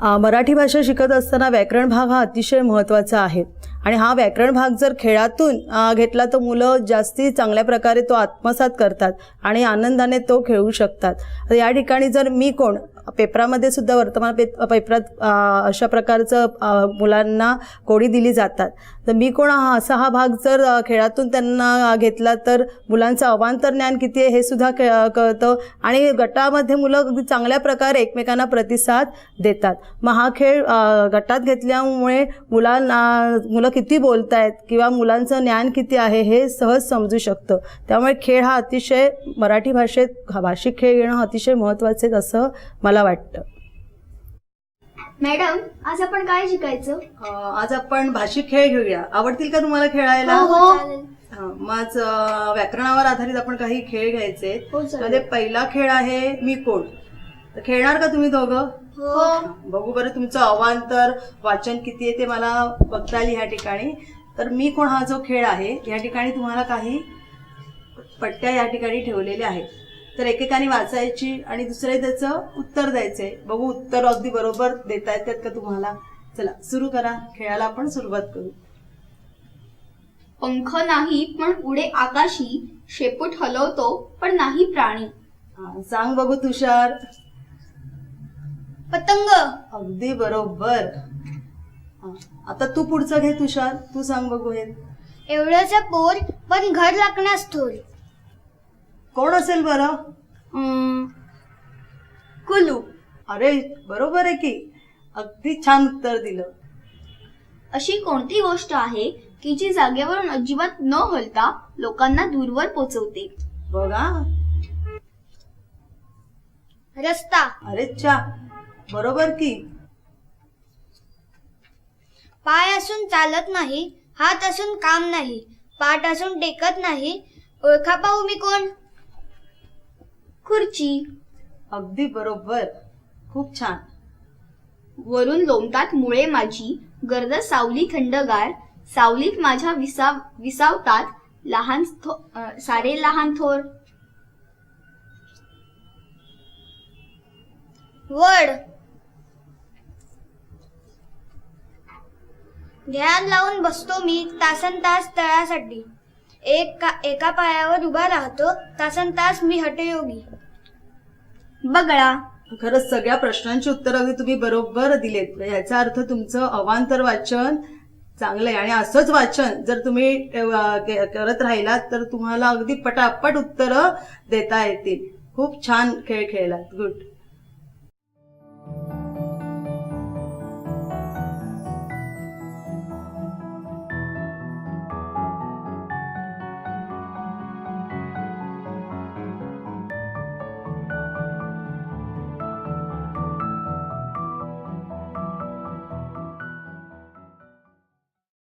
मराठी भाषा शिकत असताना व्याकरण भाग हा अतिशय महत्त्वाचा आहे. आणि हा व्याकरण भाग जर खेळातून घेतला तर मुलं जास्ती चांगल्या प्रकारे तो आत्मसात करतात आणि आनंदाने तो खेळू शकतात. तर या ठिकाणी जर मी कोण पेपरामध्ये सुद्धा वर्तमान पे पेपरात अशा प्रकारचं मुलांना कोडी दिली जातात. तर मी कोण हा असा हा भाग जर खेळातून त्यांना घेतला तर मुलांचं अवांतर ज्ञान किती आहे हे सुद्धा क कळतं आणि गटामध्ये मुलं अगदी चांगल्या प्रकारे एकमेकांना प्रतिसाद देतात. मग हा खेळ गटात घेतल्यामुळे मुलांना मुलं किती बोलत आहेत किंवा मुलांचं ज्ञान किती आहे हे सहज समजू शकतं. त्यामुळे खेळ हा अतिशय मराठी भाषेत भाषिक खेळ घेणं अतिशय महत्त्वाचे आहे असं मला वाटतं. मॅडम आज आपण काय शिकायचं? आज आपण भाषिक खेळ घेऊया. आवडतील का तुम्हाला खेळायला? हो हा, मग आज अ, व्याकरणावर आधारित आपण काही खेळ घ्यायचे हो, पहिला खेळ आहे मी कोण? तर खेळणार का तुम्ही दोघं? हो. बघू बरं तुमचं अवांतर वाचन किती आहे ते मला बघता येईल ह्या ठिकाणी. तर मी कोण हा जो खेळ आहे या ठिकाणी तुम्हाला काही पट्ट्या या ठिकाणी ठेवलेल्या आहेत. तर एकेकाने वाचायची आणि दुसरे त्याचं उत्तर द्यायचंय बघू उत्तर अगदी बरोबर देता येतात का तुम्हाला? चला सुरू करा. खेळाला आपण सुरुवात करू. पंख नाही पण उडे आकाशी. शेपूट हलवतो पण नाही प्राणी. सांग बघू तुषार. पतंग. अगदी बरोबर. हा, आता तू पुढचं घे तुषार. तू सांग बघू हे. एवढ्याचा पोर पण घर लागण्यास थोर कोण असेल बरं? कुलू. अरे बरोबर आहे की. अगदी छान उत्तर दिलं. अशी कोणती गोष्ट आहे की जी जागेवरून अजिबात न हलता लोकांना दूरवर पोचवते? बघा. रस्ता. अरे चा बरोबर की? पाय असून चालत नाही हात असून काम नाही पाठ असून टेकत नाही ओळखा पाहू मी कोण? खुर्ची. अगदी बरोबर. खूप छान. वरून लोंबतात मुळे माझी गर्द सावली थंडगार सावलीत माझ्या विसाव विसावतात लहान थो- अं, सारे लहान थोर. वड. ध्यान लावून बसतो मी तासन तास तळासाठी. एक का एका पायावर उभा राहतो तासन तास मी हटयोगी बगळा. खरंच सगळ्या प्रश्नांची उत्तर अगदी तुम्ही बरोबर दिलेत. याचा अर्थ तुमचं अवांतर वाचन चांगलं आहे आणि असंच वाचन जर तुम्ही करत राहिलात तर तुम्हाला अगदी पटापट उत्तरं देता येतील. खूप छान खेळ खेळलात. गुड.